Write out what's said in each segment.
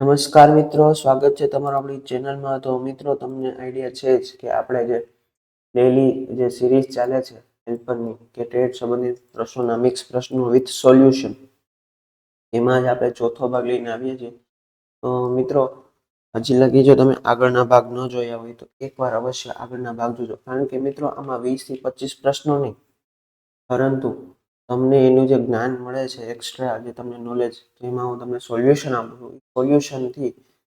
નમસ્કાર મિત્રો, સ્વાગત છે તમારું આપણી ચેનલમાં. તો મિત્રો, તમને આઈડિયા છે જ કે આપણે જે ડેલી જે સિરીઝ ચાલે છે હેલ્પરની કે ટ્રેડ સંબંધિત પ્રશ્નોના મિક્સ પ્રશ્નો વિથ સોલ્યુશન એમાં જ આપણે ચોથો ભાગ લઈને આવીએ છીએ. તો મિત્રો, હજી લગી જો તમે આગળના ભાગ ન જોયા હોય તો એકવાર અવશ્ય આગળના ભાગ જોજો. કારણ કે મિત્રો, આમાં વીસથી પચીસ પ્રશ્નો નહીં. પરંતુ તમને એનું જે જ્ઞાન મળે છે એક્સ્ટ્રા જે તમને નોલેજ જેમાં હું તમને સોલ્યુશન આપું છું સોલ્યુશનથી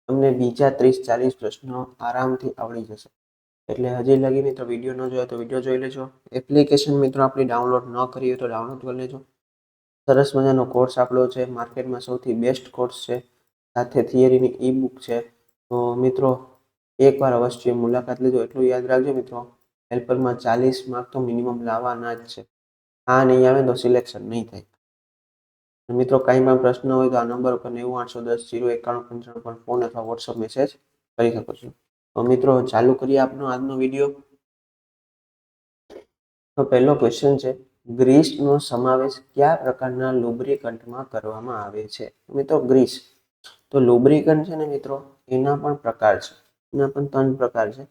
તમને બીજા ત્રીસ, ચાલીસ પ્રશ્નો આરામથી આવડી જશે. એટલે હજી લગી મિત્રો વીડિયો ન જોયો તો વીડિયો જોઈ લેજો. એપ્લિકેશન મિત્રો આપણી ડાઉનલોડ ન કરી હોય તો ડાઉનલોડ કરી લેજો. સરસ મજાનો કોર્સ આપણો છે માર્કેટમાં સૌથી બેસ્ટ કોર્સ છે. સાથે થિયરીની ઈ બુક છે. તો મિત્રો એકવાર અવશ્ય મુલાકાત લેજો. એટલું યાદ રાખજો મિત્રો. હેલ્પરમાં ચાલીસ માર્ક તો મિનિમમ લાવવાના જ છે. આ નહીં આવે તો સિલેક્શન નહીં થાય. મિત્રો કાંઈમાં પ્રશ્ન હોય તો આ નંબર ઉપર નેવું આઠસો દસ જીરો એકાણું, પંચાણું પર ફોન અથવા વોટ્સઅપ મેસેજ કરી શકો છો. તો મિત્રો, ચાલુ કરીએ આપનો આજનો વીડિયો તો પહેલો ક્વેશ્ચન છે, ગ્રીસનો સમાવેશ કયા પ્રકારના લુબ્રિકન્ટમાં કરવામાં આવે છે? મિત્રો, ગ્રીસ. તો લુબ્રિકન્ટ છે ને મિત્રો, એના પણ પ્રકાર છે. એના પણ ત્રણ પ્રકાર છે.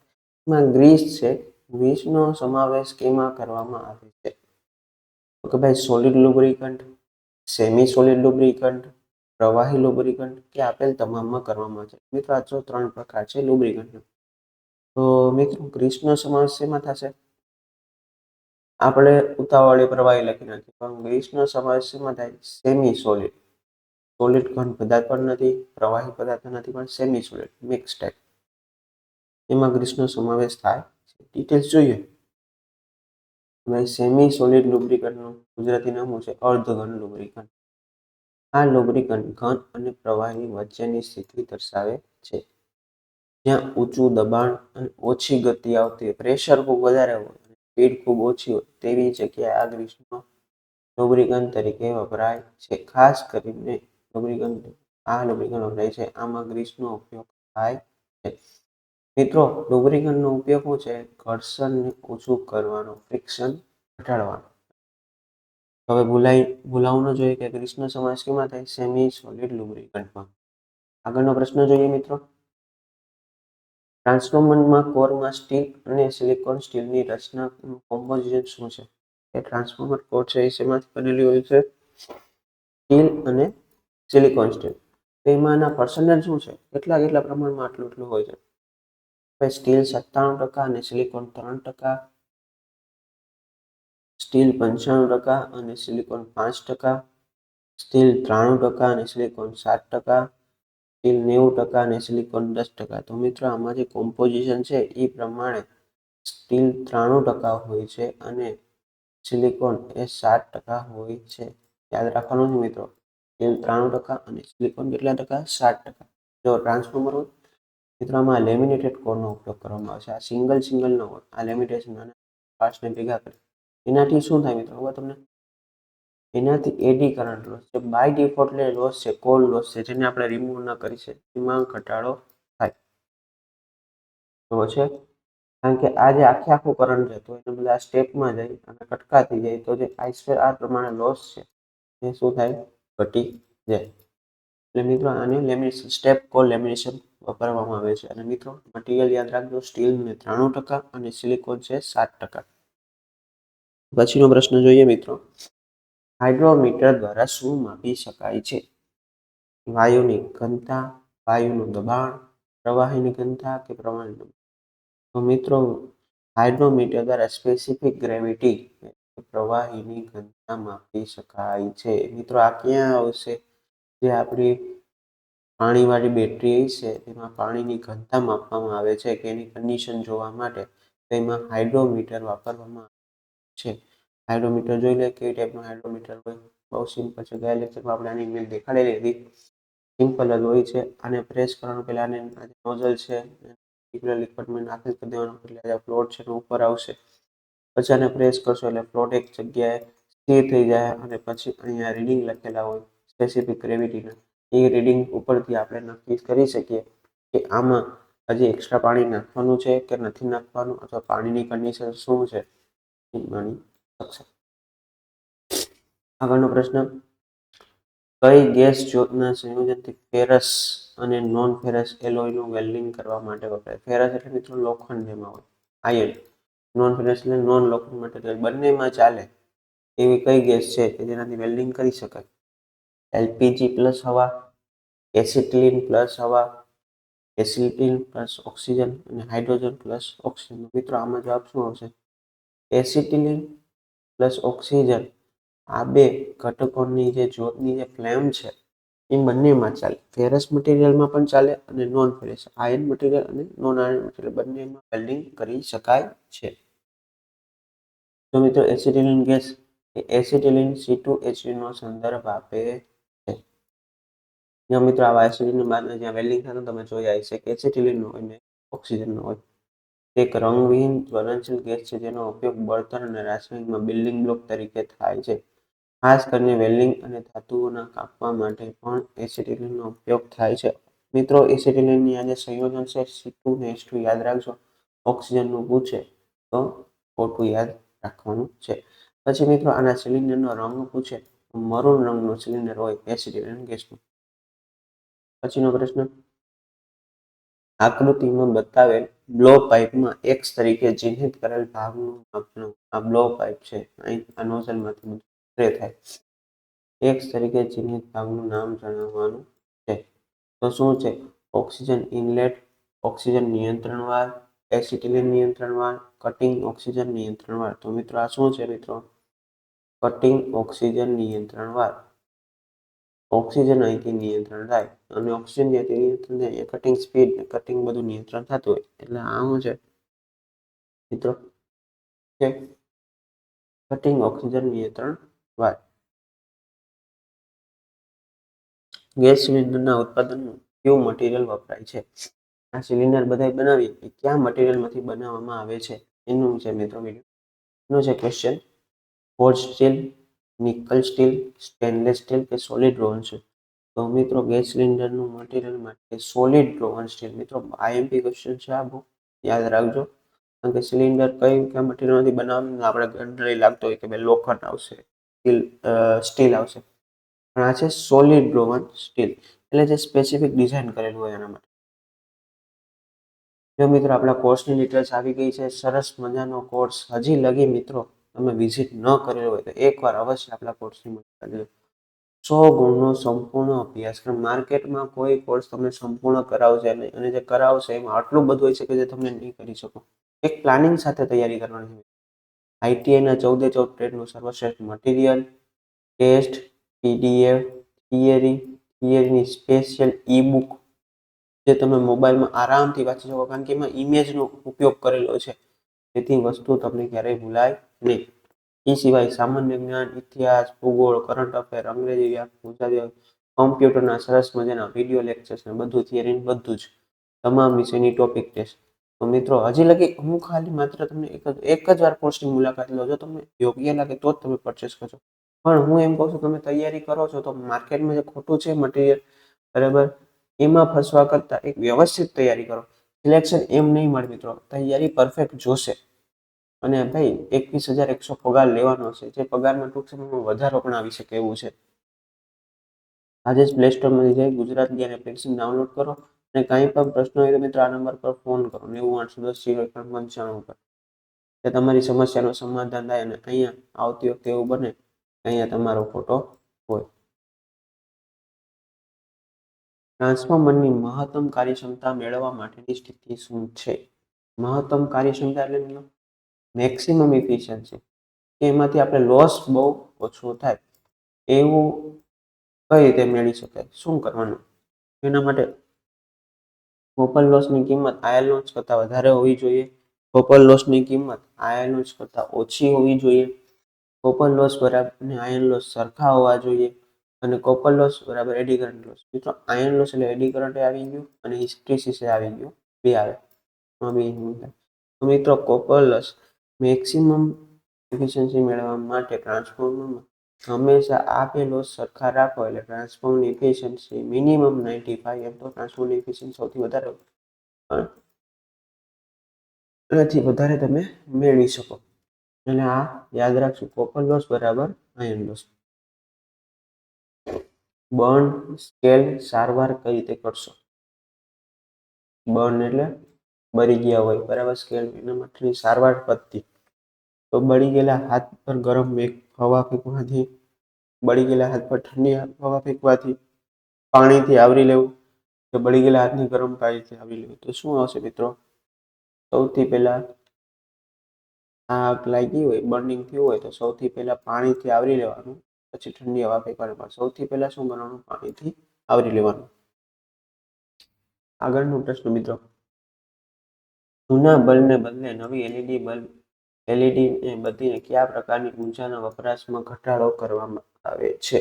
એમાં ગ્રીસ છે, ગ્રીસનો સમાવેશ કેમાં કરવામાં આવે છે? કે ભાઈ solid lubricant semi solid lubricant પ્રવાહી લુબ્રિકન્ટ કે આપેલ તમામમાં કરવામાં છે. મિત્રો, આ જો ત્રણ પ્રકાર છે લુબ્રિકન્ટ તો મિત્રો, ગ્રીસનો સમાવેશ શેમાં થશે? આપણે ઉતાવળી પ્રવાહી લખી નાખીએ. પણ ગ્રીસનો સમાવેશ શેમાં થાય? સેમી સોલિડ સોલિડ ઘન પદાર્થ પણ નથી, પ્રવાહી પદાર્થ નથી, પણ સેમી સોલિડ મિક્સ ટાઈપ એમાં ગ્રીસનો સમાવેશ થાય છે. ડિટેલ્સ જોઈએ. સેમી સોલિડ લુબ્રિકન્ટનું ગુજરાતી નામ છે? અર્ધઘન લુબ્રિકન્ટ આ લુબ્રિકન્ટ ઘન અને પ્રવાહી વચ્ચેની સ્થિતિ દર્શાવે છે. જ્યાં ઊંચું દબાણ અને ઓછી ગતિ આવતી હોય પ્રેશર ખૂબ વધારે હોય અને સ્પીડ ખૂબ ઓછી હોય તેવી જગ્યાએ આ ગ્રીસનો લુબ્રિકન્ટ તરીકે વપરાય છે. ખાસ કરીને લુબ્રિકન્ટ આ લુબ્રિકન્ટ વપરાય છે. આમાં ગ્રીસનો ઉપયોગ થાય છે. મિત્રો, લુબ્રિકન્ટનો ઉપયોગ શું છે? ઘર્ષણને ઓછું કરવાનો, ફ્રિક્શન ઘટાડવાનો. હવે ભૂલાઈ ભૂલાવું જોઈએ કે ગ્રીસનો સમાવેશ કેમાં થાય? સેમી સોલિડ લુબ્રિકન્ટમાં. આગળનો પ્રશ્ન જોઈએ મિત્રો. ટ્રાન્સફોર્મરમાં કોરમાં સ્ટીલ અને સિલિકોન સ્ટીલની રચનાનું કોમ્પોઝિશન શું છે? એ ટ્રાન્સફોર્મર કોર છે, એ શેમાંથી બનેલી હોય છે? સ્ટીલ અને સિલિકોન સ્ટીલ. તો એમાંના પર્સન્ટેજ શું છે? કેટલા કેટલા પ્રમાણમાં આટલું એટલું હોય છે? સ્ટીલ સત્તાણું ટકા અને સિલિકોન ત્રણ ટકા. સ્ટીલ પંચાણું ટકા અને સિલિકોન પાંચ ટકા. સ્ટીલ ત્રાણું ટકા અને સિલિકોન સાત ટકા. સ્ટીલ નેવું ટકા અને સિલિકોન દસ ટકા. તો મિત્રો, આમાં જે કોમ્પોઝિશન છે, એ પ્રમાણે સ્ટીલ ત્રાણું ટકા હોય છે અને સિલિકોન એ સાત ટકા હોય છે. યાદ રાખવાનું છે મિત્રો. સ્ટીલ ત્રાણું ટકા અને સિલિકોન કેટલા ટકા? સાત ટકા. જો ટ્રાન્સફોર્મર હોય મિત્રો આમાં લેમિનેટેડ કોરનો ઉપયોગ કરવામાં આવે છે. આ સિંગલ સિંગલ ન હોય. આ લેમિનેશન અને પાર્ટ્સને ભેગા કરી. એનાથી શું થાય મિત્રો હવે તમને? એનાથી એડી કરંટ લોસ જે બાય ડિફોલ્ટલે લોસ છે કોલ લોસ છે, જેને આપણે રિમૂવ ન કરી છે એમાં ઘટાડો થાય. તો છે? કારણ કે આ જે આખે આખું કરંટ જતો એને બધા સ્ટેપમાં જાય અને કટકા થઈ જાય, તો જે આઈસ્ફેર આ પ્રમાણે લોસ છે, એ શું થાય? ઘટી જાય. એટલે મિત્રો આને લેમિનેશન સ્ટેપ કોલ લેમિનેશન વાપરવામાં આવે છે. અને મિત્રો મટીરિયલ યાદ રાખજો સ્ટીલને ત્રાણું ટકા અને સિલિકોન છે સાત ટકા. પછીનો પ્રશ્ન જોઈએ મિત્રો. હાઇડ્રોમીટર દ્વારા શું માપી શકાય છે? વાયુની ઘનતા, વાયુનું દબાણ, પ્રવાહીની ઘનતા કે પ્રવાહીનું તો મિત્રો, હાઇડ્રોમીટર દ્વારા સ્પેસિફિક ગ્રેવિટી પ્રવાહીની ઘનતા માપી શકાય છે. મિત્રો, આ ક્યાં આવશે? જે આપણી પાણીવાળી બેટરી છે, તેમાં પાણીની ઘનતા માપવામાં આવે છે કે એની કન્ડિશન જોવા માટે તેમાં હાઇડ્રોમીટર વાપરવામાં છે. હાઇડ્રોમીટર જોઈ લે, કેવી ટાઈપનું હાઇડ્રોમીટર હોય? બહુ સિમ્પલ છે. ગયા લેક્ચરમાં આપણે આની ઇમેજ દેખાડેલી હતી. સિમ્પલ જ હોય છે. આને પ્રેસ કરવાનું પહેલાં આને નોઝલ છે લિક્વિડમાં નાખી કરી દેવાનું, એટલે આ ફ્લોટ છે ઉપર આવશે. પછી આને પ્રેસ કરશો એટલે ફ્લોટ એક જગ્યાએ સ્થિર થઈ જાય અને પછી અહીંયા રીડિંગ લખેલા હોય સ્પેસિફિક ગ્રેવિટીના એ રીડિંગ ઉપરથી આપણે નક્કી કરી શકીએ કે આમાં હજી એક્સ્ટ્રા પાણી નાખવાનું છે કે નથી નાખવાનું અથવા પાણીની કન્ડિશન શું છે? એ માની શકશે. આગળનો પ્રશ્ન, કઈ ગેસ જ્યોતના સંયોજનથી ફેરસ અને નોન ફેરસ એલોયનું વેલ્ડિંગ કરવા માટે વપરાય? ફેરસ એટલે મિત્રો લોખંડ જેમાં હોય આયર્ન નોન ફેરસ એટલે નોન લોખંડ મટીરિયલ બંનેમાં ચાલે એવી કઈ ગેસ છે કે જેનાથી વેલ્ડિંગ કરી શકાય? એલપીજી પ્લસ હવા, એસિટિલિન પ્લસ હવા, એસિટિલિન પ્લસ ઓક્સિજન અને હાઇડ્રોજન પ્લસ ઓક્સિજન. મિત્રો, આમાં જવાબ શું આવશે? એસિટિલિન પ્લસ ઓક્સિજન, આ બે ઘટકોની જે જ્યોતની જે ફ્લેમ છે, એ બંનેમાં ચાલે. ફેરસ મટીરિયલમાં પણ ચાલે અને નોન ફેરસ આયન મટીરિયલ અને નોન આયન મટીરિયલ બંનેમાં વેલ્ડિંગ કરી શકાય છે. તો મિત્રો, એસિટિલિન ગેસ એ એસિટિલિન સી ટુ નો સંદર્ભ આપે જ્યાં મિત્રો આવા એસિડિન બાદ જ્યાં વેલ્ડિંગ થતું તમે જોઈ હશે કે એસિટિલિનનું હોય ને, ઓક્સિજનનો હોય. એક રંગવિહીન જ્વલનશીલ ગેસ છે, જેનો ઉપયોગ બળતણ અને રાસાયણિકમાં બિલ્ડિંગ બ્લોક તરીકે થાય છે. ખાસ કરીને વેલ્ડિંગ અને ધાતુઓના કાપવા માટે પણ એસિટિલિનનો ઉપયોગ થાય છે. મિત્રો, એસિટિલિનની આજે સંયોજન છે સી ટુ ને એસ ટુ યાદ રાખજો. ઓક્સિજનનું પૂછે તો ખોટું યાદ રાખવાનું છે. પછી મિત્રો, આના સિલિન્ડરનો રંગ પૂછે મરૂન રંગનું સિલિન્ડર હોય, એસિટિલિન ગેસનું. પછીનો પ્રશ્ન. આકૃતિમાં બતાવેલ બ્લો પાઇપમાં એક્સ તરીકે ચિહ્નિત કરેલ ભાગનું માપનું આ બ્લો પાઇપ છે. અહીં આ નોઝલમાંથી સ્પ્રે થાય. એક્સ તરીકે ચિહ્નિત ભાગનું નામ જણાવવાનું છે. તો શું છે? ઓક્સિજન ઇનલેટ, ઓક્સિજન નિયંત્રણ વાલ્વ, એસિટિલિન નિયંત્રણ વાળ કટિંગ ઓક્સિજન નિયંત્રણ વાળ તો મિત્રો, આ શું છે મિત્રો? કટિંગ ઓક્સિજન નિયંત્રણ વાલ્વ. ઓક્સિજન અહીંથી નિયંત્રણ થાય અને ઓક્સિજન જ્યાંથી નિયંત્રણ થાય કટિંગ સ્પીડ કટિંગ બધું નિયંત્રણ થતું હોય. એટલે આમ છે? મિત્રો કટિંગ ઓક્સિજન નિયંત્રણ વાલ્વ ગેસ સિલિન્ડરના ઉત્પાદનમાં કયું મટીરિયલ વપરાય છે? આ સિલિન્ડર બધા બનાવીએ એ કયા મટીરિયલમાંથી બનાવવામાં આવે છે? એનું છે મિત્રો? વીડિયો એનો છે question forge steel nickel steel stainless steel કે સોલિડ રોહન સ્ટીલ તો મિત્રો ગેસ સિલિન્ડરનું મટીરિયલ માટે સોલિડ રોહન સ્ટીલ મિત્રો આઈએમપી ક્વેશ્ચન છે આ બહુ. યાદ રાખજો. કારણ કે સિલિન્ડર કઈ કયા મટીરિયલમાંથી બનાવવાનું આપણે જનરલી લાગતો હોય કે ભાઈ લોખંડ આવશે સ્ટીલ સ્ટીલ આવશે. પણ આ છે સોલિડ રોહન સ્ટીલ એટલે જે સ્પેસિફિક ડિઝાઇન કરેલું હોય એના માટે. જો મિત્રો આપણા કોર્સની ડિટેલ્સ આવી ગઈ છે, સરસ મજાનો કોર્સ હજી લગી મિત્રો તમે વિઝિટ ન કરેલો હોય તો એકવાર અવશ્ય આપણા કોર્સની મુલાકાત સો ગુણનો સંપૂર્ણ અભ્યાસક્રમ માર્કેટમાં કોઈ કોર્સ તમને સંપૂર્ણ કરાવશે નહીં. અને જે કરાવશે એમાં આટલું બધું હોય છે કે જે તમે નહીં કરી શકો. એક પ્લાનિંગ સાથે તૈયારી કરવાની હોય. આઈટીઆઈના ચૌદે ચૌદ ટ્રેડનું સર્વશ્રેષ્ઠ મટીરિયલ ટેસ્ટ પીડીએફ થિયરી થિયરીની સ્પેશિયલ ઈ બુક જે તમે મોબાઈલમાં આરામથી વાંચી શકો. કારણ કે એમાં ઇમેજનો ઉપયોગ કરેલો છે. તેથી વસ્તુ તમને ક્યારેય ભૂલાય નહીં એ સિવાય સામાન્ય જ્ઞાન, ઇતિહાસ, ભૂગોળ કરંટ અફેર અંગ્રેજી ગુજરાતી કોમ્પ્યુટરના સરસ મજાના વીડિયો લેક્ચર્સ ને બધું થિયરી બધું જ તમામ વિષયની ટોપિક ટેસ્ટ તો મિત્રો, હજી લગી હું ખાલી માત્ર તમને એક જ એક જ વાર કોર્સની મુલાકાત લો જો તમને યોગ્ય લાગે તો જ તમે પરચેસ કરજો. પણ હું એમ કહું છું, તમે તૈયારી કરો છો તો માર્કેટમાં જે ખોટું છે મટીરિયલ બરાબર, એમાં ફસવા કરતાં એક વ્યવસ્થિત તૈયારી કરો. સિલેક્શન એમ નહીં મળે મિત્રો, તૈયારી પરફેક્ટ જોશે. અને ભાઈ, એકવીસ હજાર એકસો પગાર લેવાનો છે. જે પગારમાં ટૂંક સમયમાં વધારો પણ આવી શકે એવું છે. આજે જ પ્લે સ્ટોરમાંથી જઈ ગુજરાત જ્ઞાન એપ્લિકેશન ડાઉનલોડ કરો અને કાંઈ પણ પ્રશ્ન હોય તો મિત્રો આ નંબર પર ફોન કરો. નેવું આઠસો દસ, જીરો એકણ પંચાણું પર કે તમારી સમસ્યાનું સમાધાન થાય અને અહીંયા આવતી વખતે એવું બને, અહીંયા તમારો ફોટો હોય. ટ્રાન્સફોર્મરની મહત્તમ કાર્યક્ષમતા મેળવવા માટેની સ્થિતિ શું છે? મહત્તમ કાર્યક્ષમતા એટલે મેક્સિમમ ઇફિશિયન્સી એમાંથી આપણે લોસ બહુ ઓછો થાય. એવું કઈ રીતે મેળવી શકાય? શું કરવાનું? એના માટે કોપર લોસની કિંમત આયલ લોન્સ કરતાં વધારે હોવી જોઈએ. કોપર લોસની કિંમત આયલ લોન્સ કરતાં ઓછી હોવી જોઈએ. કોપર લોસ બરાબર અને આયન લોસ સરખા હોવા જોઈએ. અને કોપર લોસ બરાબર એડી લોસ મિત્રો આયન લોસ એટલે એડી આવી ગયું અને હિસ્ટ્રીસિસ આવી ગયું. બે આવે. તો મિત્રો કોપર લોસ મેક્સિમમ એફિશિયન્સી મેળવવા માટે ટ્રાન્સફોર્મરમાં હંમેશા આપેલો સરખા રાખો એટલે ટ્રાન્સફોર્મની એફિશિયન્સી મિનિમમ નાઇન્ટી ફાઈવ એમ તો ટ્રાન્સફોર્મની એફિશિયન્સી સૌથી વધારે એનાથી વધારે તમે મેળવી શકો. અને આ યાદ રાખશું કોપર લોસ બરાબર આયન લોસ બર્ન સ્કેલ સારવાર કઈ રીતે કરશો? બર્ન એટલે બળી ગયા હોય, બરાબર? સ્કેલ માટેની સારવાર પદ્ધતિ તો બળી ગયેલા હાથ પર ગરમ એક હવા ફેંકવાથી, બળી ગયેલા હાથ પર ઠંડી હવા ફેંકવાથી પાણીથી આવરી લેવું, કે બળી ગયેલા હાથને ગરમ પાણીથી આવરી લેવું? તો શું આવશે મિત્રો? સૌથી પહેલા આગ લાગી હોય, બર્નિંગ થયું હોય, તો સૌથી પહેલા પાણીથી આવરી લેવાનું, પછી ઠંડી હવા ફેંકવાની. પણ સૌથી પહેલા શું કરવાનું? પાણીથી આવરી લેવાનું. આગળનો પ્રશ્ન મિત્રો જૂના બલ્બને બદલે નવી એલઈડી બલ્બ એલઈડી ને બદલીને કયા પ્રકારની ઊર્જાના વપરાશમાં ઘટાડો કરવામાં આવે છે?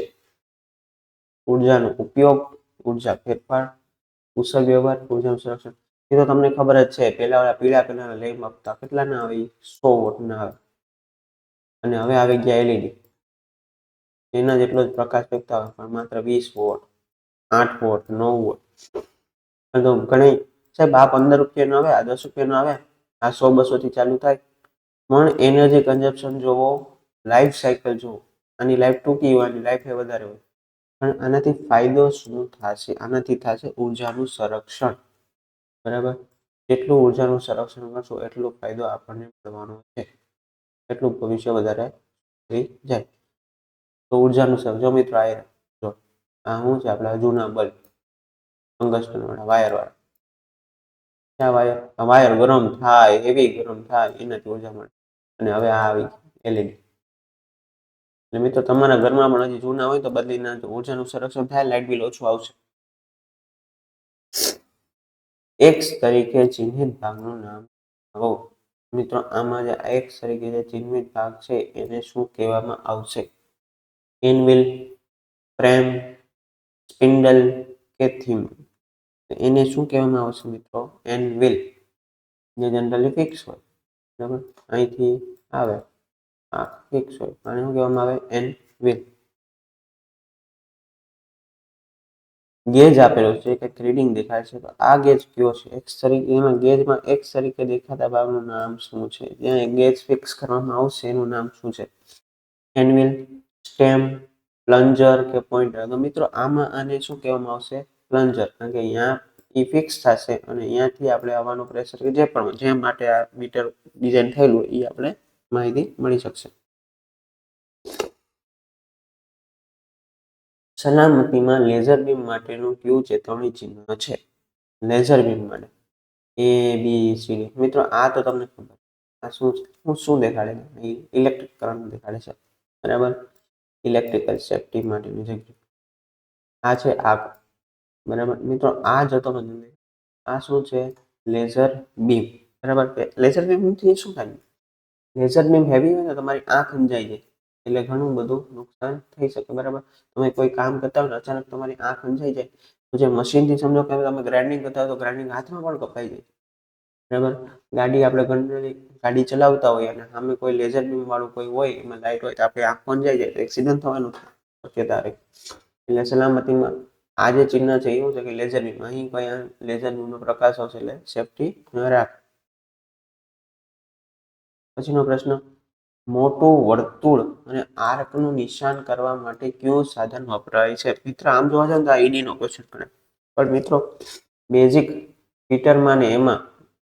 ઊર્જાનો ઉપયોગ, ઊર્જા ફેરફાર કુશળ વ્યવહાર ઊર્જાનું સંરક્ષણ. એ તો તમને ખબર જ છે ઓલા પીળા કલરના લેમ્પ આપતા કેટલા ના આવે? સો વોટ ના આવે. અને હવે આવી ગયા એલઈડી એના જેટલો જ પ્રકાશ ફેંકતા હોય, પણ માત્ર વીસ વોટ, આઠ વોટ, નવ વોટ. તો ઘણી સાહેબ, આ પંદર રૂપિયાનો આવે, આ દસ રૂપિયાનો આવે, આ સો બસો થી ચાલુ થાય. પણ એનર્જી કન્ઝપ્શન જોવો લાઈફ સાયકલ જોવો, આની લાઈફ ટૂંકી હોય આની લાઈફ એ વધારે હોય. પણ આનાથી ફાયદો શું થશે? આનાથી થશે ઉર્જાનું સંરક્ષણ. બરાબર? જેટલું ઉર્જાનું સંરક્ષણ કરશો, એટલો ફાયદો આપણને મળવાનો છે. એટલું ભવિષ્ય વધારે થઈ જાય. તો ઉર્જાનું સંરક્ષણ જો મિત્રો આ જો, આ શું છે આપણા જૂના બલ્બ ટંગસ્ટન વાળા વાયર વાયર ગરમ થાય, હેવી ગરમ થાય એનાથી ઓજા મળે અને હવે આ આવી એલઈડી. એટલે મિત્રો, તમારા ઘરમાં પણ હજી જૂના હોય તો બદલી નાખજો ઉર્જાનું સંરક્ષણ થાય લાઇટ બિલ ઓછું આવશે. એક્સ તરીકે ચિહ્નિત ભાગનું નામ આવો મિત્રો, આમાં જે એક્સ તરીકે જે ચિહ્નિત ભાગ છે, એને શું કહેવામાં આવશે? એનવિલ ફ્રેમ સ્પિન્ડલ કે થીમ એને શું કહેવામાં આવશે મિત્રો? એનવિલ જે જનરલી ફિક્સ હોય. બરાબર? અહીંથી આવે. આ ફિક્સ હોય. આને શું કહેવામાં આવે? N will. ગેજ આપેલો છે. કે રીડિંગ દેખાય છે. તો આ ગેજ કયો છે? એક્સ તરીકે, એમાં ગેજમાં એક્સ તરીકે દેખાતા ભાગનું નામ શું છે? જ્યાં ગેજ ફિક્સ કરવામાં આવશે. એનું નામ શું છે? એનવિલ સ્ટેમ, પ્લન્જર કે પોઈન્ટર. તો મિત્રો, આમાં આને શું કહેવામાં આવશે? પ્લન્જર કારણ કે અહીંયા એ ફિક્સ થશે અને અહીંયાથી આપણે આવવાનું પ્રેશર કે જે પણ, જે માટે આ મીટર ડિઝાઇન થયેલું એ આપણે માહિતી મળી શકશે. સલામતીમાં લેઝર બીમ માટેનું કયું ચેતવણી ચિહ્ન છે? લેઝર બીમ માટે. એ બી સી મિત્રો, આ તો તમને ખબર. આ શું છે? હું શું દેખાડે છે? ઇલેક્ટ્રિક કરંટ દેખાડે છે. બરાબર? ઇલેક્ટ્રિકલ સેફટી માટેની જગ્યા આ છે આગ. બરાબર? મિત્રો, આ જતો નથી આ શું છે? લેઝર બીમ બરાબર? લેઝર બીમથી શું થાય? લેઝર બીમ હેવી હોય ને તમારી આંખ અંજાઈ જાય. એટલે ઘણું બધું નુકસાન થઈ શકે, બરાબર? તમે કોઈ કામ કરતા હોય અચાનક તમારી આંખ અંજાઈ જાય. તો જે મશીનથી સમજો કે તમે ગ્રાઇન્ડિંગ કરતા હોય તો ગ્રાઇન્ડિંગ હાથમાં પણ કપાઈ જાય. બરાબર? ગાડી આપણે ઘણી ગાડી ચલાવતા હોઈએ અને સામે કોઈ લેઝર બીમ વાળું કોઈ હોય, એમાં લાઇટ હોય તો આપણે આંખ અંજાઈ જાય તો એક્સિડન્ટ થવાનું શક્યતા રહે. એટલે સલામતીમાં આ જે ચિહ્ન છે એવું છે કે લેઝર બીમ અહીં કોઈ લેઝર બીમનો પ્રકાશ આવશે એટલે સેફટી રાખ. પછીનો પ્રશ્ન, મોટું વર્તુળ અને આર્કનું નિશાન કરવા માટે કયું સાધન વપરાય છે? મિત્ર, આમ જોવા જાય તો આ ઈડીનો ક્વેશ્ચન કરે પણ મિત્રો બેઝિક પીટરમાં ને એમાં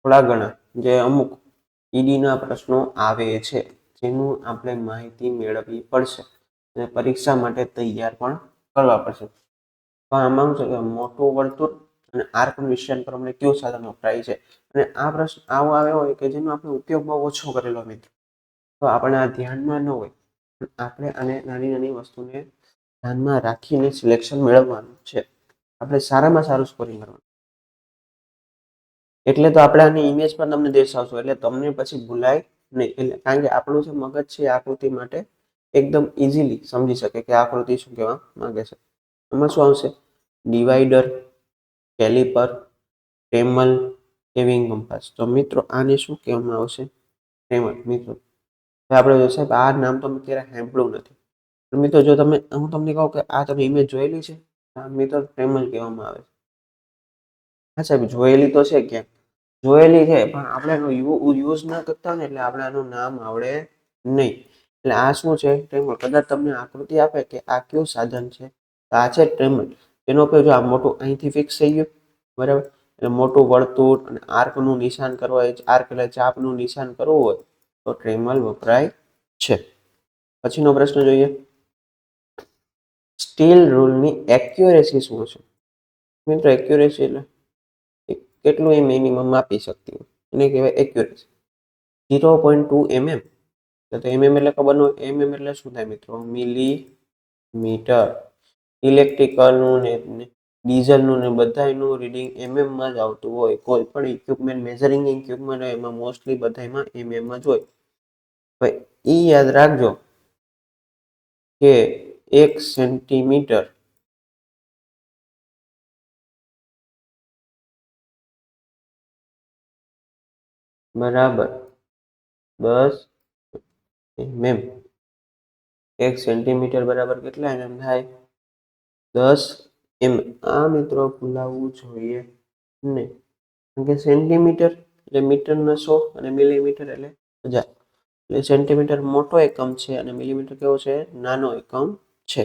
થોડા ઘણા જે અમુક ઈડીના પ્રશ્નો આવે છે, જેનું આપણે માહિતી મેળવવી પડશે અને પરીક્ષા માટે તૈયાર પણ કરવા પડશે. આમાં છે કે મોટું વર્તુળ અને આર્કનું નિશાન કરવા માટે કયું સાધન વપરાય છે? અને આ પ્રશ્ન આવો આવ્યો હોય કે જેનો આપણે ઉપયોગ બહુ ઓછો કરેલો મિત્રો તો આપણે આ ધ્યાનમાં ન હોય. આપણે આને નાની નાની વસ્તુને ધ્યાનમાં રાખીને સિલેક્શન મેળવવાનું છે. આપણે સારામાં સારું સ્કોરિંગ કરવાનું. એટલે તો આપણે આની ઇમેજ પર તમને દર્શાવશું. એટલે તમને પછી ભૂલાય નહીં. એટલે કારણ કે આપણું જે મગજ છે આકૃતિ માટે એકદમ ઇઝીલી સમજી શકે કે આકૃતિ શું કહેવા માંગે છે. એમાં શું આવશે. ડિવાઈડર કેલિપર ટ્રેમલ કેવિંગ કમ્પાસ તો મિત્રો, આને શું કહેવામાં આવશે? ટ્રેમલ મિત્રો આપણે સાહેબ, આ નામ તો અત્યારે સાંભળ્યું નથી. મિત્રો, જો તમે, હું તમને કહું કે આ તમે ઇમેજ જોયેલી છે મિત્રો ટ્રેમલ કહેવામાં આવે છે. હા સાહેબ, જોયેલી તો છે ક્યાંક. જોયેલી છે, પણ આપણે એનો યુઝ ના કરતા ને એટલે આપણે આનું નામ આવડે નહીં. એટલે આ શું છે? ટ્રેમલ કદાચ તમને આકૃતિ આપે કે આ કયું સાધન છે? આ છે ટ્રેમલ એનો ઉપયોગ જો આ મોટું અહીંથી ફિક્સ થઈ ગયું, બરાબર? એટલે મોટું વર્તુળ અને આર્કનું નિશાન કરવા હોય આર્ક એટલે ચાપનું નિશાન કરવું હોય, તો ટ્રેમલ વપરાય છે. પછીનો પ્રશ્ન જોઈએ. સ્ટીલ રૂલની એક્યુરેસી શું છે? મિત્રો, એક્યુરેસી એટલે કેટલું એ મિનિમમ આપી શકતી હોય. એને કહેવાય accuracy. Zero point two mm તો એમએમ એટલે ખબર ન એમએમ એટલે શું થાય મિત્રો? મિલીમીટર. ઇલેક્ટ્રિકલનું ને ડીઝલનું ને બધાયનું રીડિંગ એમએમમાં જ આવતું હોય. કોઈ પણ ઇક્વિપમેન્ટ મેઝરિંગ ઇક્વિપમેન્ટ હોય, એમાં મોસ્ટલી બધામાં એમએમમાં જ હોય. હવે એ યાદ રાખજો કે એક સેન્ટીમીટર બરાબર દસ એમએમ એક સેન્ટીમીટર બરાબર કેટલા એમએમ થાય? દસ એમ આ મિત્રો ભૂલાવવું જોઈએ નહીં કારણ કે સેન્ટીમીટર એટલે મીટરના સો અને મિલીમીટર એટલે હજાર. એટલે સેન્ટીમીટર મોટો એકમ છે અને મિલીમીટર કેવો છે? નાનો એકમ છે.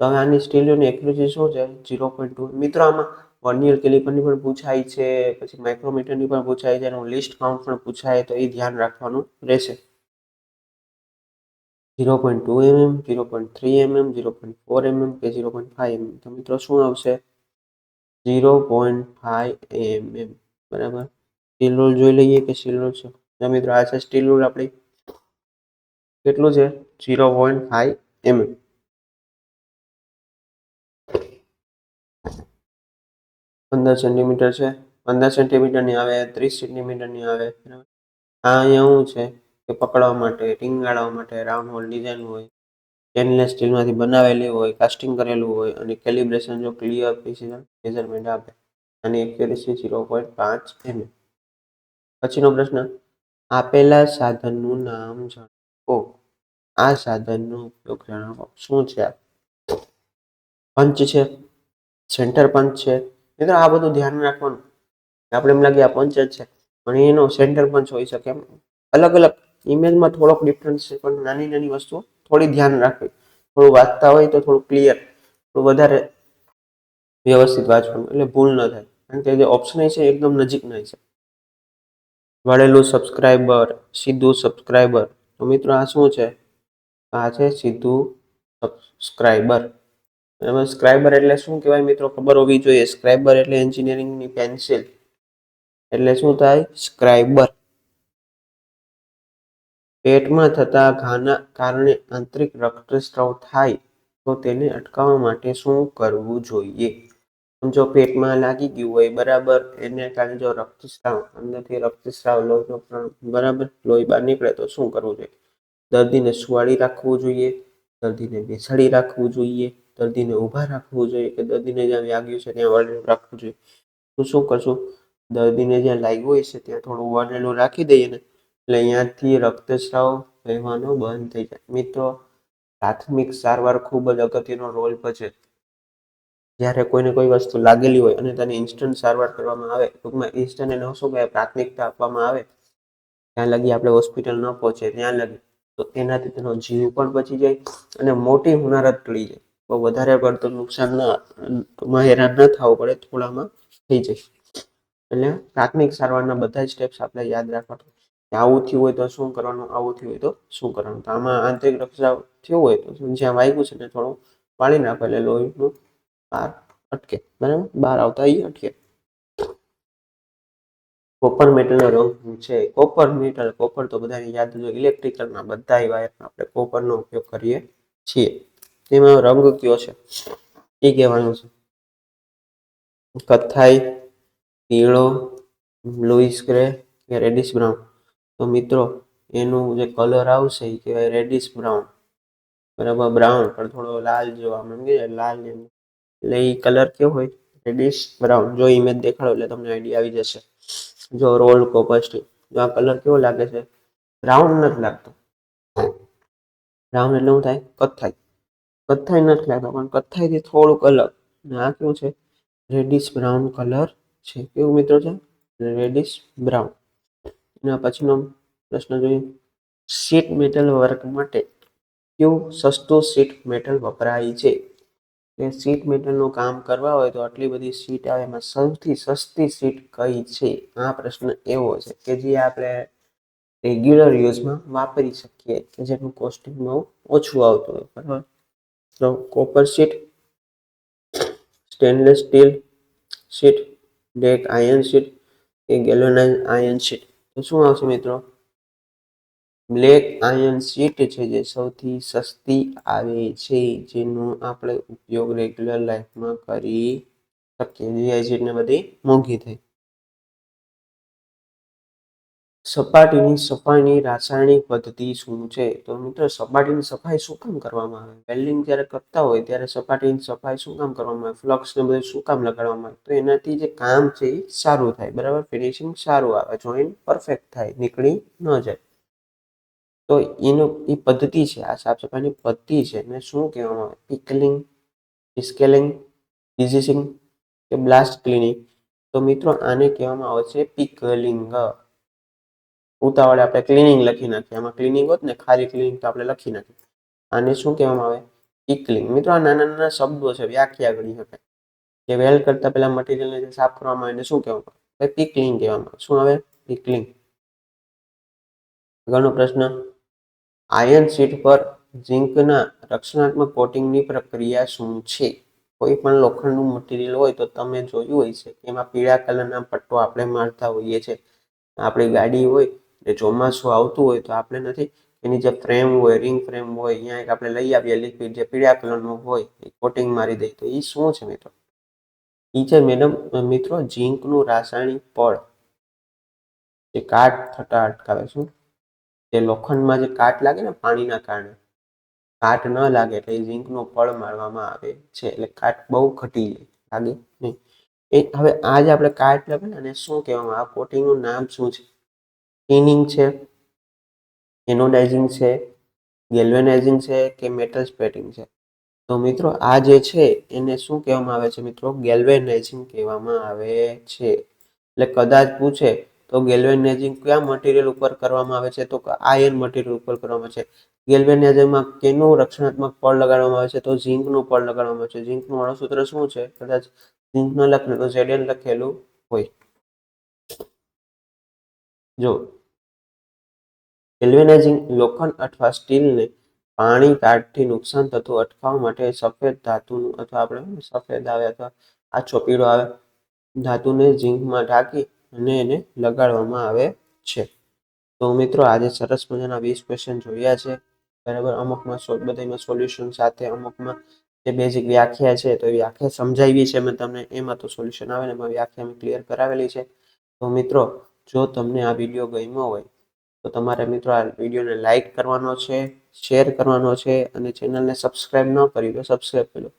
તો હવે આની સ્ટીલિયોની એક્યુરેસી શું છે? Zero point two. મિત્રો, આમાં વર્નિયર કેલિપરની પણ પૂછાય છે, પછી માઇક્રોમીટરની પણ પૂછાય છે, એનું લિસ્ટ કાઉન્ટ પણ પૂછાય, તો એ ધ્યાન રાખવાનું રહેશે. Zero point two mm zero point three mm zero point four mm કે ઝીરો પોઈન્ટ ફાઈવ એમએમ તો મિત્રો શું આવશે? ઝીરો પોઈન્ટ ફાઈવ એમએમ બરાબર? સ્ટીલ રોલ જોઈ લઈએ કે સ્ટીલ રોલ છે? મિત્રો આ છે સ્ટીલ રોલ આપણી. કેટલું છે? ઝીરો પોઈન્ટ ફાઈવ એમએમ પંદર સેન્ટીમીટર છે. પંદર સેન્ટીમીટરની આવે, ત્રીસ સેન્ટીમીટરની આવે. બરાબર? આ અહીંયા શું છે? પકડવા માટે ટીંગાળવા માટે રાઉન્ડ હોલ ડિઝાઇન હોય સ્ટેનલેસ સ્ટીલમાંથી બનાવેલી હોય કાસ્ટિંગ કરેલું હોય અને કેલિબ્રેશન જો ક્લિયર પ્રિસિઝન મેઝરમેન્ટ આપે. અને એક્યુરેસી ઝીરો પોઈન્ટ પાંચ એમએમ પછીનો પ્રશ્ન આપેલા સાધનનું નામ જણાવો આ સાધનનો ઉપયોગ જણાવો શું છે પંચ છે સેન્ટર પંચ છે. મિત્રો, આ બધું ધ્યાન રાખવાનું. આપણે એમ લાગે આ પંચ જ છે. પણ એનો સેન્ટર પંચ હોઈ શકે એમ. અલગ અલગ ઇમેજમાં થોડોક ડિફરન્સ છે, પણ નાની નાની વસ્તુઓ થોડી ધ્યાન રાખવી. થોડું વાંચતા હોય તો થોડું ક્લિયર થોડું વધારે વ્યવસ્થિત વાંચવાનું, એટલે ભૂલ ન થાય. કારણ કે જે ઓપ્શન છે એકદમ નજીકના છે વળેલું સબસ્ક્રાઈબર સીધું સબસ્ક્રાઈબર તો મિત્રો આ શું છે? આ છે સીધું સબસ્ક્રાઈબર એમાં સ્ક્રાઈબર એટલે શું કહેવાય મિત્રો? ખબર હોવી જોઈએ. સ્ક્રાઈબર એટલે એન્જિનિયરિંગની પેન્સિલ એટલે શું થાય? સ્ક્રાઈબર પેટમાં થતા ઘાના કારણે આંતરિક રક્તસ્રાવ થાય, તો તેને અટકાવવા માટે શું કરવું જોઈએ? જો પેટમાં લાગી ગયું હોય, બરાબર, એને કારણે જો રક્તસ્રાવ અંદરથી રક્તસ્રાવ લોહીનો બરાબર, લોહી બહાર નીકળે તો શું કરવું જોઈએ? દર્દીને સુવાળી રાખવું જોઈએ, દર્દીને બેસાડી રાખવું જોઈએ, દર્દીને ઊભા રાખવું જોઈએ કે દર્દીને જ્યાં વાગ્યું છે ત્યાં વળેલું રાખવું જોઈએ? તો શું કરશું? દર્દીને જ્યાં લાગ્યું હોય છે ત્યાં થોડું વળેલું રાખી દઈએ ને એટલે અહીંયાથી રક્તસ્રાવ વહેવાનો બંધ થઈ જાય. મિત્રો, પ્રાથમિક સારવાર ખૂબ જ અગત્યનો રોલ ભજવે જ્યારે કોઈને કોઈ વસ્તુ લાગેલી હોય અને તેની ઇન્સ્ટન્ટ સારવાર કરવામાં આવે, ટૂંકમાં ઇન્સ્ટન્ટ એને શું કહેવાય પ્રાથમિકતા આપવામાં આવે, ત્યાં લગી આપણે હોસ્પિટલ ન પહોંચે, ત્યાં લગી. તો તેનાથી તેનો જીવ પણ બચી જાય અને મોટી હુનારત ટળી જાય. બહુ વધારે પડતું નુકસાન ન હેરાન ન થવું પડે, થોડામાં થઈ જાય. એટલે પ્રાથમિક સારવારના બધા જ સ્ટેપ્સ આપણે યાદ રાખવાનું. આવું થયું હોય તો શું કરવાનું, આવું થયું હોય તો શું કરવાનું? તો આમાં આંતરિક રક્ષા થયું હોય તો જ્યાં વાગ્યું છે ને થોડું પાણી નાખો એટલે લોહીનું બહાર અટકે, બરાબર? બહાર આવતા એ અટકે. કોપર મેટલનો રંગ છે? કોપર મેટલ કોપર તો બધાને યાદ જો ઇલેક્ટ્રિકલના બધા વાયરમાં આપણે કોપરનો ઉપયોગ કરીએ છીએ. તેમાં રંગ કયો છે? એ કહેવાનું છે. કથ્થાઈ પીળો લુઈસ ગ્રે કે રેડિશ બ્રાઉન તો મિત્રો, એનું જે કલર આવશે એ કહેવાય રેડિશ બ્રાઉન બરાબર બ્રાઉન પણ થોડો લાલ જોવા કે લાલ એટલે એ કલર કેવો હોય? રેડિશ બ્રાઉન જો ઇમેજ દેખાડો એટલે તમને આઈડિયા આવી જશે. જો રોલ કોપસ્ટી જો આ કલર કેવો લાગે છે? બ્રાઉન નથી લાગતો. બ્રાઉન એટલે શું થાય? કથ્થાઈ. કથ્થાઈ નથી લાગતો, પણ કથ્થાઈથી થોડુંક અલગ. આ કેવું છે? રેડિશ બ્રાઉન કલર છે. કેવું મિત્રો છે? રેડિશ બ્રાઉન એના પછીનો પ્રશ્ન જોઈએ. શીટ મેટલ વર્ક માટે કયો સસ્તો શીટ મેટલ વપરાય છે? એ સીટ મેટલનું કામ કરવા હોય તો આટલી બધી સીટ આવે, એમાં સૌથી સસ્તી સીટ કઈ છે? આ પ્રશ્ન એવો છે કે જે આપણે રેગ્યુલર યુઝમાં વાપરી શકીએ, કે જેનું કોસ્ટિંગ બહુ ઓછું આવતું હોય, બરાબર? તો copper sheet stainless steel sheet deck iron sheet કે ગેલોનાઇઝ આયર્ન શીટ તો શું આવશે મિત્રો? બ્લેક આયર્ન શીટ છે જે સૌથી સસ્તી આવે છે, જેનો આપણે ઉપયોગ રેગ્યુલર લાઈફમાં કરી શકીએ જીઆઈ શીટને બધી મોંઘી થઈ સપાટીની સફાઈની રાસાયણિક પદ્ધતિ શું છે? તો મિત્રો, સપાટીની સફાઈ શું કામ કરવામાં આવે? વેલ્ડિંગ જ્યારે કરતા હોય ત્યારે સપાટીની સફાઈ શું કામ કરવામાં આવે? ફ્લક્સ ને બધું શું કામ લગાડવામાં આવે? તો એનાથી જે કામ છે એ સારું થાય, બરાબર? ફિનિશિંગ સારું આવે, જોઈન્ટ પરફેક્ટ થાય, નીકળી ન જાય. તો એનો, એ પદ્ધતિ છે, આ સાફ સફાઈની પદ્ધતિ છે, એને શું કહેવામાં આવે? પિકલિંગ સ્કેલિંગ ડિઝિસિંગ કે બ્લાસ્ટ ક્લિનિંગ. તો મિત્રો, આને કહેવામાં આવે છે પિકલિંગ. ઉતાવળે આપણે ક્લિનિંગ લખી નાખીએ. આમાં ક્લિનિંગ હોત ને, ખાલી ક્લિનિંગ તો આપણે લખી નાખીએ. આને શું કહેવામાં આવે? ઇકલિંગ મિત્રો, આ નાના નાના શબ્દો છે, વ્યાખ્યા ગણી શકાય. કે વેલ કરતા પહેલા મટીરિયલને જે સાફ કરવામાં આવે એને શું કહેવામાં આવે? પિકલિંગ કહેવામાં આવે. શું આવે? પિકલિંગ આગળનો પ્રશ્ન. આયર્ન શીટ પર ઝીંકના રક્ષણાત્મક કોટિંગની પ્રક્રિયા શું છે? કોઈ પણ લોખંડનું મટીરિયલ હોય તો તમે જોયું હોય છે એમાં પીળા કલરના પટ્ટો આપણે મારતા હોઈએ છીએ. આપણી ગાડી હોય ને ચોમાસું આવતું હોય તો આપણે નથી. એની જે ફ્રેમ હોય, રિંગ ફ્રેમ હોય, અહીંયા એક આપણે લઈ આવીએ, લિક્વિડ જે પીળા કલરનું હોય, એ કોટિંગ મારી દઈએ. તો એ શું છે મિત્રો? એ છે મેડમ, મિત્રો, ઝીંકનું રાસાયણિક પળ જે કાટ થતા અટકાવે છે. જે લોખંડમાં જે કાટ લાગે ને પાણીના કારણે. કાટ ન લાગે એટલે ઝીંકનું પળ મારવામાં આવે છે. એટલે કાટ બહુ ઘટી લાગે નહીં. એ હવે આજે આપણે કાટ લાગે ને શું કહેવામાં આ કોટિંગનું નામ શું છે? ક્લિનિંગ છે એનોડાઇઝિંગ છે ગેલ્વેનાઇઝિંગ છે કે મેટલ સ્પેટિંગ છે? તો મિત્રો, આ જે છે, એને શું કહેવામાં આવે છે મિત્રો? ગેલ્વેનાઇઝિંગ કહેવામાં આવે છે. એટલે કદાચ પૂછે, તો ગેલ્વેનાઇઝિંગ કયા મટીરિયલ ઉપર કરવામાં આવે છે? તો આયર્ન મટીરિયલ ઉપર કરવામાં આવે છે. ગેલ્વેનાઇઝિંગમાં કેનું રક્ષણાત્મક પળ લગાડવામાં આવે છે? તો ઝીંકનું પળ લગાડવામાં આવે છે. ઝીંકનું અણુસૂત્ર શું છે? કદાચ ઝીંકનું લખેલું તો ઝેડિયન લખેલું હોય. જો ગેલ્વેનાઇઝિંગ લોખંડ અથવા સ્ટીલને પાણી કાઢથી નુકસાન થતું અટકાવવા માટે સફેદ ધાતુનું અથવા આપણે સફેદ આવે અથવા આ ચોપીડો આવે, ધાતુને ઝીંકમાં ઢાંકી અને એને લગાડવામાં આવે છે. તો મિત્રો, આજે સરસ મજાના વીસ ક્વેશ્ચન જોયા છે. બરાબર? અમુકમાં બધામાં સોલ્યુશન સાથે, અમુકમાં જે બેઝિક વ્યાખ્યા છે તો એ વ્યાખ્યા સમજાવી છે. મેં તમને એમાં તો સોલ્યુશન આવે ને એમાં વ્યાખ્યા મેં ક્લિયર કરાવેલી છે. તો મિત્રો, જો તમને આ વીડિયો ગમ્યો હોય તો તમારે મિત્રો આ વિડીયોને લાઈક કરવાનો છે, શેર કરવાનો છે અને ચેનલને સબસ્ક્રાઈબ ન કરી તો સબસ્ક્રાઈબ કરી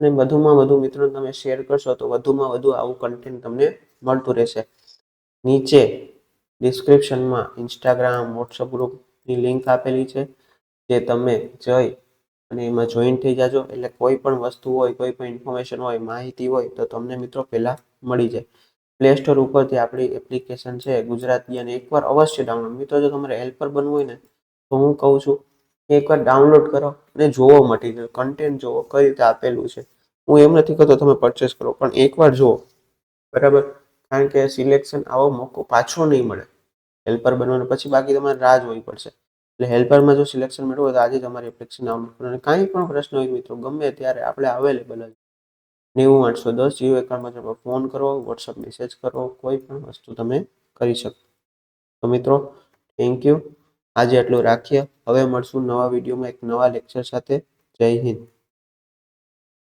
અને વધુમાં વધુ મિત્રો તમે શેર કરશો તો વધુમાં વધુ આવું કન્ટેન્ટ તમને મળતું રહેશે. નીચે ડિસ્ક્રિપ્શનમાં ઇન્સ્ટાગ્રામ વોટ્સઅપ ગ્રુપની લિંક આપેલી છે, જે તમે જઈ અને એમાં જોઈન થઈ જાજો. એટલે કોઈ પણ વસ્તુ હોય, કોઈ પણ ઇન્ફોર્મેશન હોય, માહિતી હોય તો તમને મિત્રો પહેલાં મળી જાય. પ્લે સ્ટોર ઉપરથી આપણી એપ્લિકેશન છે, ગુજરાતી અને એકવાર અવશ્ય ડાઉનલોડ મિત્રો, જો તમારે હેલ્પર બનવું હોય ને, તો હું કહું છું કે એકવાર ડાઉનલોડ કરો અને જોવો મટીરિયલ કન્ટેન્ટ જોવો, કઈ રીતે આપેલું છે. હું એમ નથી કહેતો તમે પરચેસ કરો, પણ એકવાર જુઓ બરાબર? કારણ કે સિલેક્શન આવો મોકો પાછો નહીં મળે. હેલ્પર બનવાનો પછી બાકી તમારે રાહ જોવી પડશે. એટલે હેલ્પરમાં જો સિલેક્શન મેળવો તો આજે તમારી એપ્લિકેશન ડાઉનલોડ કરો. અને કાંઈ પણ પ્રશ્ન હોય મિત્રો, ગમે ત્યારે આપણે અવેલેબલ જ નેવું આઠસો દસ જીરો તમે ફોન કરો વોટ્સઅપ મેસેજ કરો, કોઈ પણ વસ્તુ તમે કરી શકો. તો મિત્રો થેન્ક યુ આજે આટલું રાખીએ. હવે મળશું નવા વિડીયોમાં એક નવા લેક્ચર સાથે. જય હિન્દ.